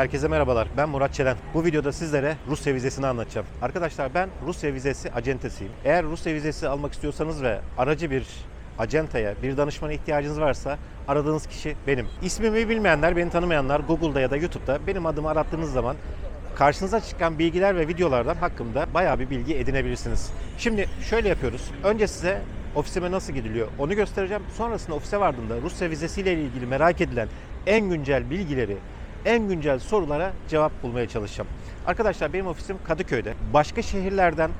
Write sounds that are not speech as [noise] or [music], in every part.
Herkese merhabalar. Ben Murat Çelen. Bu videoda sizlere Rusya vizesini anlatacağım. Arkadaşlar ben Rusya vizesi acentesiyim. Eğer Rusya vizesi almak istiyorsanız ve aracı bir acentaya, bir danışmana ihtiyacınız varsa aradığınız kişi benim. İsmimi bilmeyenler, beni tanımayanlar Google'da ya da YouTube'da benim adımı arattığınız zaman karşınıza çıkan bilgiler ve videolardan hakkımda bayağı bir bilgi edinebilirsiniz. Şimdi şöyle yapıyoruz. Önce size ofisime nasıl gidiliyor onu göstereceğim. Sonrasında ofise vardığımda Rusya vizesiyle ilgili merak edilen en güncel bilgileri, en güncel sorulara cevap bulmaya çalışacağım. Arkadaşlar benim ofisim Kadıköy'de. Başka şehirlerden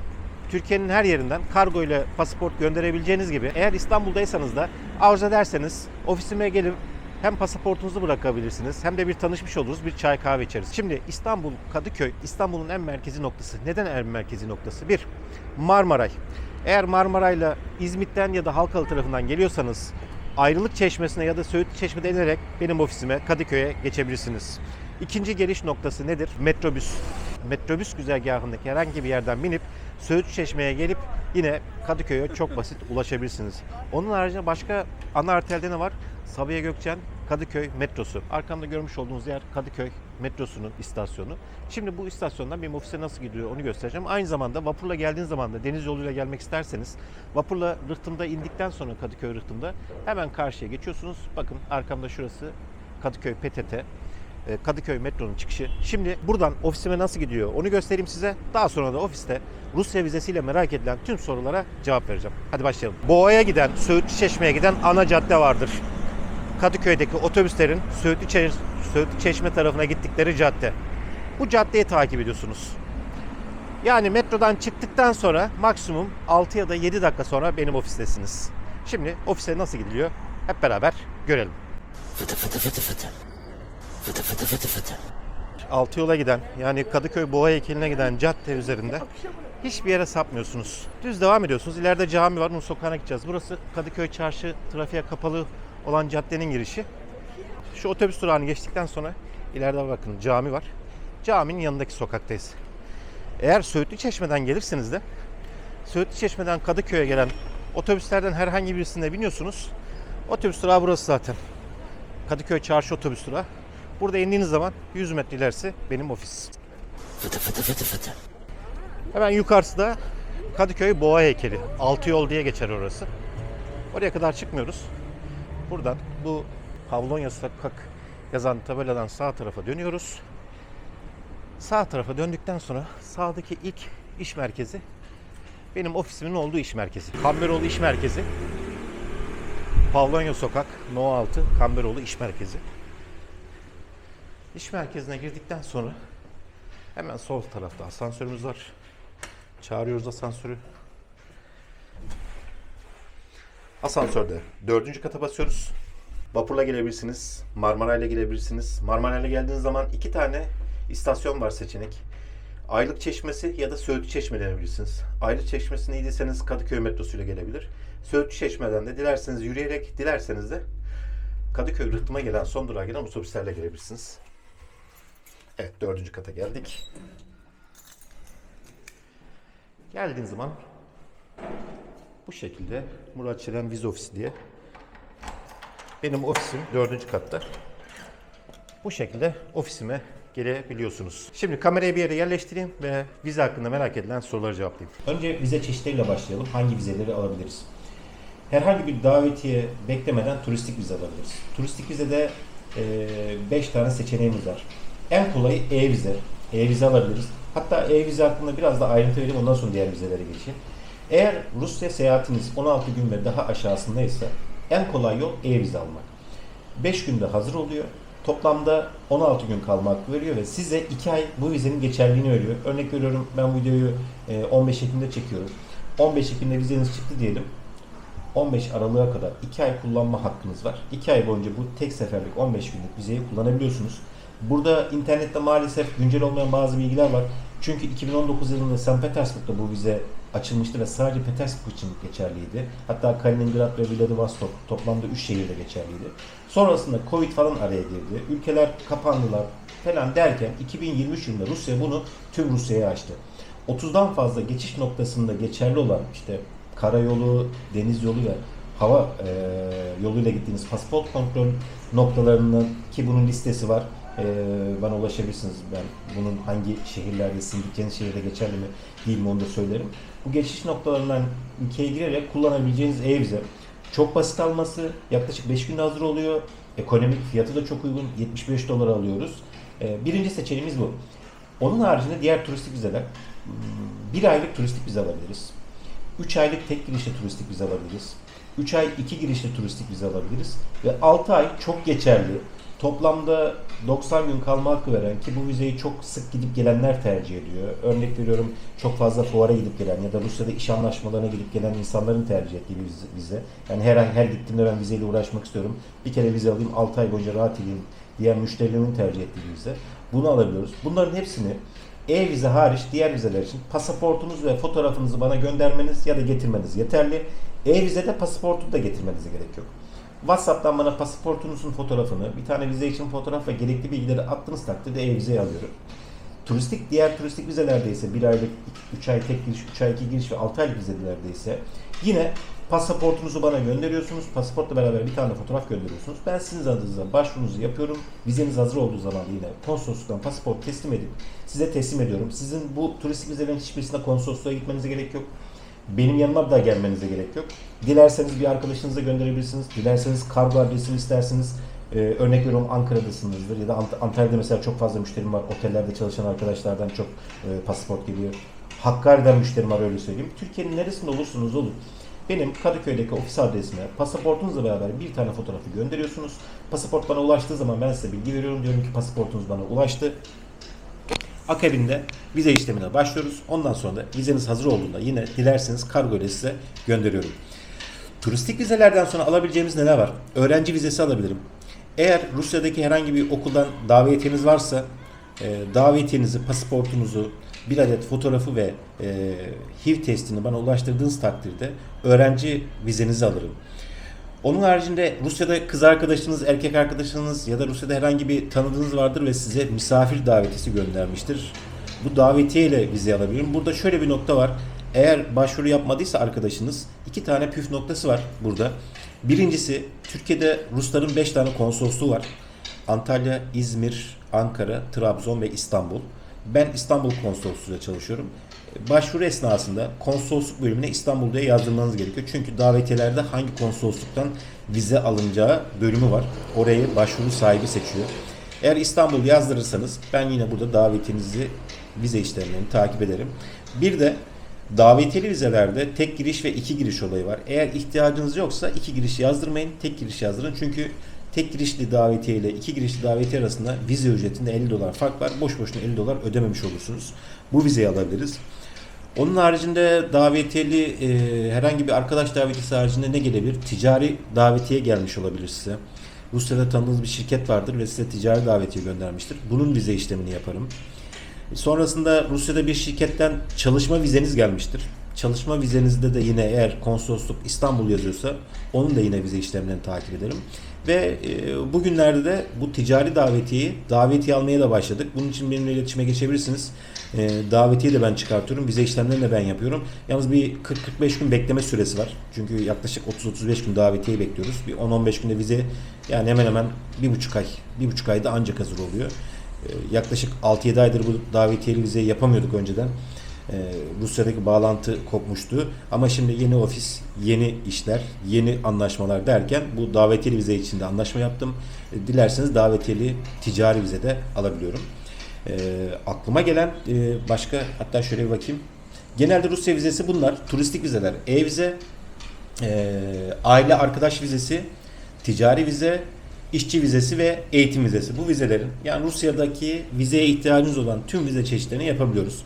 Türkiye'nin her yerinden kargo ile pasaport gönderebileceğiniz gibi eğer İstanbul'daysanız da arzu ederseniz ofisime gelip hem pasaportunuzu bırakabilirsiniz hem de bir tanışmış oluruz, bir çay kahve içeriz. Şimdi İstanbul, Kadıköy, İstanbul'un en merkezi noktası. Neden en merkezi noktası? Bir, Marmaray. Eğer Marmaray'la İzmit'ten ya da Halkalı tarafından geliyorsanız Ayrılık Çeşmesi'ne ya da Söğütlü Çeşme'de inerek benim ofisime Kadıköy'e geçebilirsiniz. İkinci geliş noktası nedir? Metrobüs. Metrobüs güzergahındaki herhangi bir yerden binip Söğütlü Çeşme'ye gelip yine Kadıköy'e çok basit ulaşabilirsiniz. Onun haricinde başka ana arterde ne var? Sabiha Gökçen Kadıköy metrosu. Arkamda görmüş olduğunuz yer Kadıköy metrosunun istasyonu. Şimdi bu istasyondan benim ofise nasıl gidiyor onu göstereceğim. Aynı zamanda vapurla geldiğiniz zaman da deniz yoluyla gelmek isterseniz vapurla Rıhtım'da indikten sonra Kadıköy Rıhtım'da hemen karşıya geçiyorsunuz. Bakın arkamda şurası Kadıköy PTT. e, Kadıköy metronun çıkışı. Şimdi buradan ofisime nasıl gidiyor onu göstereyim size. Daha sonra da ofiste Rusya vizesiyle merak edilen tüm sorulara cevap vereceğim. Hadi başlayalım. Boğa'ya giden, Söğütlü Çeşme'ye giden ana cadde vardır. Kadıköy'deki otobüslerin Söğütlü, Çeş- Söğütlü Çeşme tarafına gittikleri cadde. Bu caddeyi takip ediyorsunuz. Yani metrodan çıktıktan sonra maksimum 6 ya da 7 dakika sonra benim ofistesiniz. Şimdi ofise nasıl gidiliyor? Hep beraber görelim. Fıtı fıtı fıtı fıtı. Fıtı fıtı fıtı fıtı. Altı yola giden yani Kadıköy Boğa heykeline giden cadde üzerinde hiçbir yere sapmıyorsunuz. Düz devam ediyorsunuz. İleride cami var. Onun sokağına gideceğiz. Burası Kadıköy Çarşı trafiğe kapalı olan caddenin girişi. Şu otobüs durağını geçtikten sonra ileride bakın cami var. Caminin yanındaki sokaktayız. Eğer Söğütlü Çeşme'den gelirseniz de Söğütlü Çeşme'den Kadıköy'e gelen otobüslerden herhangi birisine biniyorsunuz. Otobüs durağı burası zaten. Kadıköy Çarşı otobüs durağı. Burada indiğiniz zaman 100 metre ilerisi benim ofis. Fıtı fıtı fıtı fıtı. Hemen yukarısı da Kadıköy Boğa heykeli. Altı yol diye geçer orası. Oraya kadar çıkmıyoruz. Buradan bu Pavlonya Sokak yazan tabeladan sağ tarafa dönüyoruz. Sağ tarafa döndükten sonra sağdaki ilk iş merkezi benim ofisimin olduğu iş merkezi. Kamberoğlu İş Merkezi. Pavlonya Sokak No 6 Kamberoğlu İş Merkezi. İş merkezine girdikten sonra hemen sol tarafta asansörümüz var. Çağırıyoruz asansörü. Asansörde dördüncü kata basıyoruz. Vapurla gelebilirsiniz, Marmaray'la gelebilirsiniz. Marmaray'la geldiğiniz zaman iki tane istasyon var seçenek. Aylık Çeşmesi ya da Söğütlü Çeşme denebilirsiniz. Aylık Çeşmesi'ne gidiyseniz Kadıköy metrosuyla gelebilir. Söğütlü Çeşme'den de dilerseniz yürüyerek, dilerseniz de Kadıköy Rıhtım'a gelen, son durağa gelen otobüslerle gelebilirsiniz. Evet, dördüncü kata geldik. Geldiğin zaman bu şekilde Murat Çelen Vize Ofisi diye benim ofisim dördüncü katta. Bu şekilde ofisime gelebiliyorsunuz. Şimdi kamerayı bir yere yerleştireyim ve vize hakkında merak edilen soruları cevaplayayım. Önce vize çeşitleriyle başlayalım. Hangi vizeleri alabiliriz? Herhangi bir davetiye beklemeden turistik vize alabiliriz. Turistik vizede 5 tane seçeneğimiz var. En kolayı e-vize. E-vize alabiliriz. Hatta e-vize hakkında biraz da ayrıntı vereyim ondan sonra diğer vizelere geçeyim. Eğer Rusya seyahatiniz 16 gün ve daha aşağısındaysa en kolay yol e-vize almak. 5 günde hazır oluyor. Toplamda 16 gün kalma hakkı veriyor ve size 2 ay bu vizenin geçerliliğini veriyor. Örnek veriyorum ben bu videoyu e, 15 Ekim'de çekiyorum. 15 Ekim'de vizeniz çıktı diyelim. 15 Aralık'a kadar 2 ay kullanma hakkınız var. 2 ay boyunca bu tek seferlik 15 günlük vizeyi kullanabiliyorsunuz. Burada internette maalesef güncel olmayan bazı bilgiler var. Çünkü 2019 yılında St. Petersburg'da bu vize açılmıştı ve sadece Petersburg için geçerliydi. Hatta Kaliningrad ve Vladivostok toplamda 3 şehirde geçerliydi. Sonrasında Covid falan araya girdi. Ülkeler kapandılar falan derken 2023 yılında Rusya bunu tüm Rusya'ya açtı. 30'dan fazla geçiş noktasında geçerli olan işte karayolu, deniz yolu ve hava e, yoluyla gittiğiniz pasaport kontrol noktalarının ki bunun listesi var. E, bana ulaşabilirsiniz. Ben bunun hangi şehirlerde, sizin gideceğiniz şehirde geçerli mi değil mi onu da söylerim. Bu geçiş noktalarından ülkeye girerek kullanabileceğiniz e-vize çok basit alması, yaklaşık 5 günde hazır oluyor. Ekonomik fiyatı da çok uygun. 75 dolar alıyoruz. Ee, Birinci seçeneğimiz bu. Onun haricinde diğer turistik vizeler. Hmm, Bir aylık turistik vize alabiliriz. 3 aylık tek girişli turistik vize alabiliriz. 3 ay 2 girişli turistik vize alabiliriz. Ve 6 ay çok geçerli. Toplamda 90 gün kalma hakkı veren ki bu vizeyi çok sık gidip gelenler tercih ediyor. Örnek veriyorum çok fazla fuara gidip gelen ya da Rusya'da iş anlaşmalarına gidip gelen insanların tercih ettiği bir vize-. Yani her her gittiğimde ben vizeyle uğraşmak istiyorum. Bir kere vize alayım 6 ay boyunca rahat edeyim diğer müşterilerimin tercih ettiği bir vize. Bunu alabiliyoruz. Bunların hepsini e-vize hariç diğer vizeler için pasaportunuz ve fotoğrafınızı bana göndermeniz ya da getirmeniz yeterli. E-vizede pasaportu da getirmenize gerek yok. WhatsApp'tan bana pasaportunuzun fotoğrafını, bir tane vize için fotoğraf ve gerekli bilgileri attığınız takdirde e-vizeyi alıyorum. Turistik, diğer turistik vizelerde ise 1 aylık, 3 ay tek giriş, 3 ay 2 giriş ve 6 aylık vizelerde ise yine pasaportunuzu bana gönderiyorsunuz. Pasaportla beraber bir tane fotoğraf gönderiyorsunuz. Ben sizin adınıza başvurunuzu yapıyorum. Vizeniz hazır olduğu zaman yine konsolosluktan pasaport teslim edip size teslim ediyorum. Sizin bu turistik vizelerin hiçbirisine konsolosluğa gitmenize gerek yok. Benim yanıma da gelmenize gerek yok. Dilerseniz bir arkadaşınıza gönderebilirsiniz. Dilerseniz kargo adresini isterseniz ee, örnek veriyorum Ankara'dasınızdır ya da Ant- Antalya'da mesela çok fazla müşterim var. Otellerde çalışan arkadaşlardan çok e, pasaport geliyor. Hakkari'den müşterim var öyle söyleyeyim. Türkiye'nin neresinde olursunuz olun. Benim Kadıköy'deki ofis adresime pasaportunuzla beraber bir tane fotoğrafı gönderiyorsunuz. Pasaport bana ulaştığı zaman ben size bilgi veriyorum. Diyorum ki pasaportunuz bana ulaştı. Akabinde vize işlemine başlıyoruz. Ondan sonra da vizeniz hazır olduğunda yine dilerseniz kargo ile size gönderiyorum. Turistik vizelerden sonra alabileceğimiz neler var? Öğrenci vizesi alabilirim. Eğer Rusya'daki herhangi bir okuldan davetiyeniz varsa e, davetiyenizi, pasaportunuzu, bir adet fotoğrafı ve e, HIV testini bana ulaştırdığınız takdirde öğrenci vizenizi alırım. Onun haricinde Rusya'da kız arkadaşınız, erkek arkadaşınız ya da Rusya'da herhangi bir tanıdığınız vardır ve size misafir davetisi göndermiştir. Bu davetiye ile vize alabilirim. Burada şöyle bir nokta var. Eğer başvuru yapmadıysa arkadaşınız iki tane püf noktası var burada. Birincisi Türkiye'de Rusların 5 tane konsolosluğu var. Antalya, İzmir, Ankara, Trabzon ve İstanbul. Ben İstanbul konsolosluğuyla çalışıyorum. Başvuru esnasında konsolosluk bölümüne İstanbul diye yazdırmanız gerekiyor. Çünkü davetiyelerde hangi konsolosluktan vize alınacağı bölümü var. Orayı başvuru sahibi seçiyor. Eğer İstanbul yazdırırsanız ben yine burada davetinizi vize işlemlerini takip ederim. Bir de davetiyeli vizelerde tek giriş ve iki giriş olayı var. Eğer ihtiyacınız yoksa iki giriş yazdırmayın, tek giriş yazdırın. Çünkü tek girişli davetiye ile iki girişli davetiye arasında vize ücretinde 50 dolar fark var. Boş boşuna 50 dolar ödememiş olursunuz. Bu vizeyi alabiliriz. Onun haricinde davetiyeli e, herhangi bir arkadaş davetiyesi haricinde ne gelebilir? Ticari davetiye gelmiş olabilir size. Rusya'da tanıdığınız bir şirket vardır ve size ticari davetiye göndermiştir. Bunun vize işlemini yaparım. Sonrasında Rusya'da bir şirketten çalışma vizeniz gelmiştir. Çalışma vizenizde de yine eğer konsolosluk İstanbul yazıyorsa onun da yine vize işlemlerini takip ederim. Ve e, bugünlerde de bu ticari davetiyeyi davetiye almaya da başladık. Bunun için benimle iletişime geçebilirsiniz. E, davetiye de ben çıkartıyorum. Vize işlemlerini de ben yapıyorum. Yalnız bir 40-45 gün bekleme süresi var. Çünkü yaklaşık 30-35 gün davetiyeyi bekliyoruz. Bir 10-15 günde vize yani hemen hemen bir buçuk ay, bir buçuk ayda ancak hazır oluyor. E, yaklaşık 6-7 aydır bu davetiyeli vizeyi yapamıyorduk önceden. Ee, Rusya'daki bağlantı kopmuştu. Ama şimdi yeni ofis, yeni işler, yeni anlaşmalar derken bu davetiyeli vize için de anlaşma yaptım. E, Dilerseniz davetiyeli ticari vize de alabiliyorum. E, aklıma gelen e, başka hatta şöyle bir bakayım. Genelde Rusya vizesi bunlar. Turistik vizeler. E-vize, e, aile arkadaş vizesi, ticari vize, işçi vizesi ve eğitim vizesi. Bu vizelerin yani Rusya'daki vizeye ihtiyacınız olan tüm vize çeşitlerini yapabiliyoruz.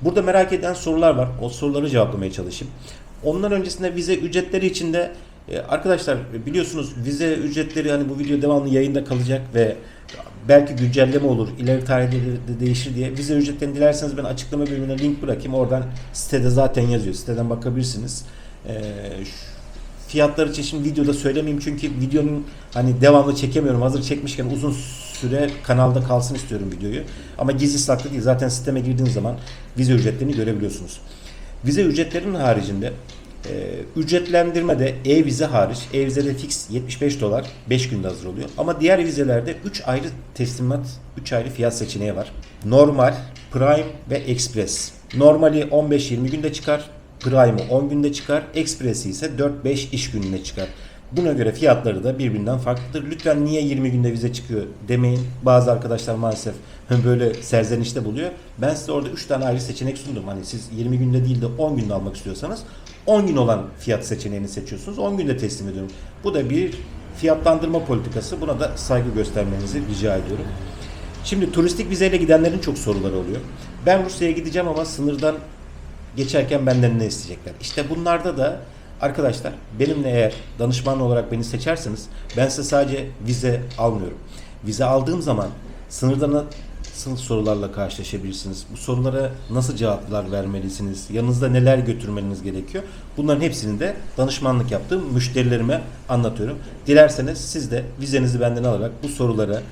Burada merak eden sorular var. O soruları cevaplamaya çalışayım. Ondan öncesinde vize ücretleri için de e, arkadaşlar biliyorsunuz vize ücretleri hani bu video devamlı yayında kalacak ve belki güncelleme olur, ileri tarihte de değişir diye. Vize ücretlerini dilerseniz ben açıklama bölümüne link bırakayım. Oradan sitede zaten yazıyor. Siteden bakabilirsiniz. Ee, şu- fiyatlar için şimdi videoda söylemeyeyim çünkü videonun hani devamlı çekemiyorum. Hazır çekmişken uzun süre kanalda kalsın istiyorum videoyu. Ama gizli saklı değil. Zaten sisteme girdiğiniz zaman vize ücretlerini görebiliyorsunuz. Vize ücretlerinin haricinde Ee, ücretlendirme de e-vize hariç. E-vizede fix 75 dolar 5 günde hazır oluyor. Ama diğer vizelerde 3 ayrı teslimat, 3 ayrı fiyat seçeneği var. Normal, Prime ve Express. Normali 15-20 günde çıkar. Prime'ı 10 günde çıkar. Express'i ise 4-5 iş gününde çıkar. Buna göre fiyatları da birbirinden farklıdır. Lütfen niye 20 günde vize çıkıyor demeyin. Bazı arkadaşlar maalesef [laughs] böyle serzenişte buluyor. Ben size orada 3 tane ayrı seçenek sundum. Hani siz 20 günde değil de 10 günde almak istiyorsanız 10 gün olan fiyat seçeneğini seçiyorsunuz. 10 günde teslim ediyorum. Bu da bir fiyatlandırma politikası. Buna da saygı göstermenizi rica ediyorum. Şimdi turistik vizeyle gidenlerin çok soruları oluyor. Ben Rusya'ya gideceğim ama sınırdan geçerken benden ne isteyecekler? İşte bunlarda da arkadaşlar benimle eğer danışman olarak beni seçerseniz ben size sadece vize almıyorum. Vize aldığım zaman sınırda nasıl sorularla karşılaşabilirsiniz? Bu sorulara nasıl cevaplar vermelisiniz? Yanınızda neler götürmeniz gerekiyor? Bunların hepsini de danışmanlık yaptığım müşterilerime anlatıyorum. Dilerseniz siz de vizenizi benden alarak bu sorulara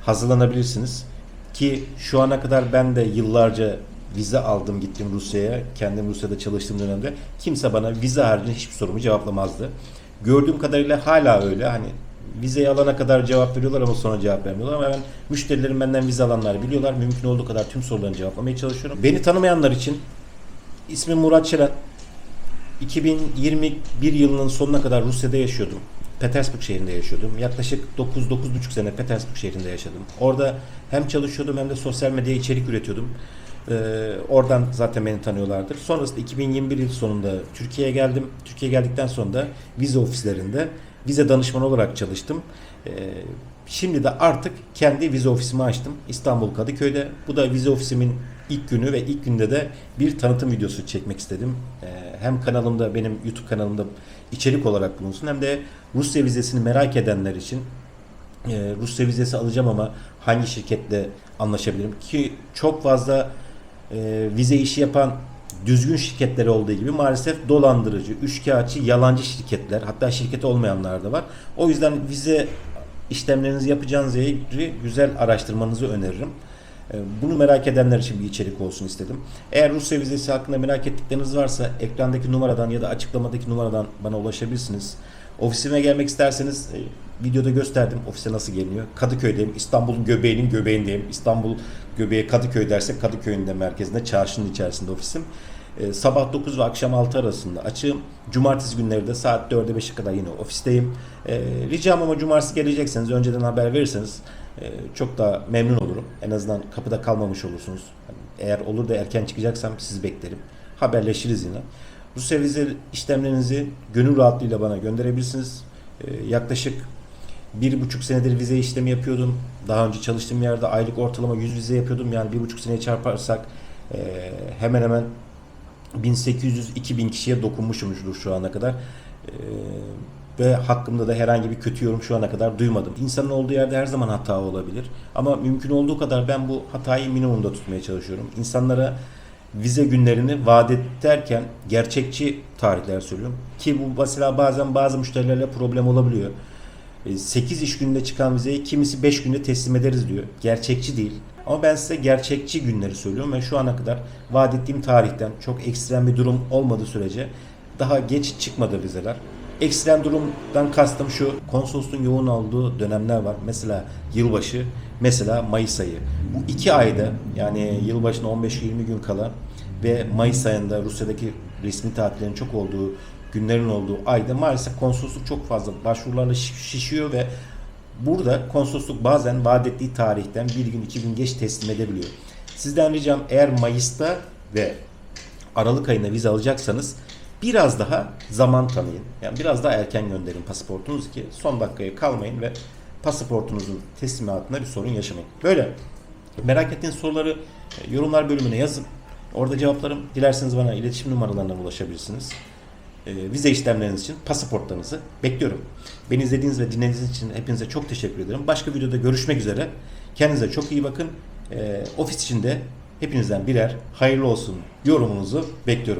hazırlanabilirsiniz. Ki şu ana kadar ben de yıllarca vize aldım gittim Rusya'ya. Kendim Rusya'da çalıştığım dönemde kimse bana vize haricinde hiçbir sorumu cevaplamazdı. Gördüğüm kadarıyla hala öyle. Hani vizeyi alana kadar cevap veriyorlar ama sonra cevap vermiyorlar. Ama ben müşterilerim benden vize alanlar biliyorlar. Mümkün olduğu kadar tüm sorularını cevaplamaya çalışıyorum. Beni tanımayanlar için ismim Murat Çelen. 2021 yılının sonuna kadar Rusya'da yaşıyordum. Petersburg şehrinde yaşıyordum. Yaklaşık 9-9,5 sene Petersburg şehrinde yaşadım. Orada hem çalışıyordum hem de sosyal medyaya içerik üretiyordum. Ee, oradan zaten beni tanıyorlardır. Sonrasında 2021 yıl sonunda Türkiye'ye geldim. Türkiye'ye geldikten sonra da vize ofislerinde vize danışmanı olarak çalıştım. Ee, şimdi de artık kendi vize ofisimi açtım. İstanbul Kadıköy'de. Bu da vize ofisimin ilk günü ve ilk günde de bir tanıtım videosu çekmek istedim. Ee, hem kanalımda benim YouTube kanalımda içerik olarak bulunsun hem de Rusya vizesini merak edenler için e, Rusya vizesi alacağım ama hangi şirketle anlaşabilirim ki çok fazla e, vize işi yapan düzgün şirketler olduğu gibi maalesef dolandırıcı, üçkağıtçı, yalancı şirketler hatta şirketi olmayanlar da var. O yüzden vize işlemlerinizi yapacağınız yeri güzel araştırmanızı öneririm. E, Bunu merak edenler için bir içerik olsun istedim. Eğer Rusya vizesi hakkında merak ettikleriniz varsa ekrandaki numaradan ya da açıklamadaki numaradan bana ulaşabilirsiniz. Ofisime gelmek isterseniz e, videoda gösterdim ofise nasıl geliniyor. Kadıköy'deyim. İstanbul'un göbeğinin göbeğindeyim. İstanbul göbeği Kadıköy dersek Kadıköy'ün de merkezinde, çarşının içerisinde ofisim. E, sabah 9 ve akşam 6 arasında açığım. Cumartesi günleri de saat 4'e 5'e kadar yine ofisteyim. E, ricam ama cumartesi gelecekseniz önceden haber verirseniz e, çok daha memnun olurum. En azından kapıda kalmamış olursunuz. Yani eğer olur da erken çıkacaksam sizi beklerim. Haberleşiriz yine. Rusya vize işlemlerinizi gönül rahatlığıyla bana gönderebilirsiniz. E, yaklaşık bir buçuk senedir vize işlemi yapıyordum. Daha önce çalıştığım yerde aylık ortalama 100 vize yapıyordum. Yani bir buçuk seneye çarparsak e, hemen hemen 1800-2000 kişiye dokunmuşumdur şu ana kadar. E, ve hakkımda da herhangi bir kötü yorum şu ana kadar duymadım. İnsanın olduğu yerde her zaman hata olabilir. Ama mümkün olduğu kadar ben bu hatayı minimumda tutmaya çalışıyorum. İnsanlara vize günlerini vaat ederken gerçekçi tarihler söylüyorum. Ki bu mesela bazen bazı müşterilerle problem olabiliyor. 8 iş günde çıkan vizeyi kimisi 5 günde teslim ederiz diyor. Gerçekçi değil. Ama ben size gerçekçi günleri söylüyorum ve şu ana kadar vaat ettiğim tarihten çok ekstrem bir durum olmadığı sürece daha geç çıkmadı vizeler. Ekstrem durumdan kastım şu, konsolosluğun yoğun olduğu dönemler var. Mesela yılbaşı, mesela Mayıs ayı. Bu iki ayda yani yılbaşına 15-20 gün kala ve Mayıs ayında Rusya'daki resmi tatillerin çok olduğu günlerin olduğu ayda maalesef konsolosluk çok fazla başvurularla şiş- şişiyor ve burada konsolosluk bazen vaat ettiği tarihten bir gün iki gün geç teslim edebiliyor. Sizden ricam eğer Mayıs'ta ve Aralık ayında vize alacaksanız biraz daha zaman tanıyın. Yani biraz daha erken gönderin pasaportunuzu ki son dakikaya kalmayın ve pasaportunuzun teslimatında bir sorun yaşamayın. Böyle merak ettiğiniz soruları e, yorumlar bölümüne yazın. Orada cevaplarım. Dilerseniz bana iletişim numaralarından ulaşabilirsiniz. E, vize işlemleriniz için pasaportlarınızı bekliyorum. Beni izlediğiniz ve dinlediğiniz için hepinize çok teşekkür ederim. Başka videoda görüşmek üzere. Kendinize çok iyi bakın. E, ofis içinde hepinizden birer hayırlı olsun yorumunuzu bekliyorum.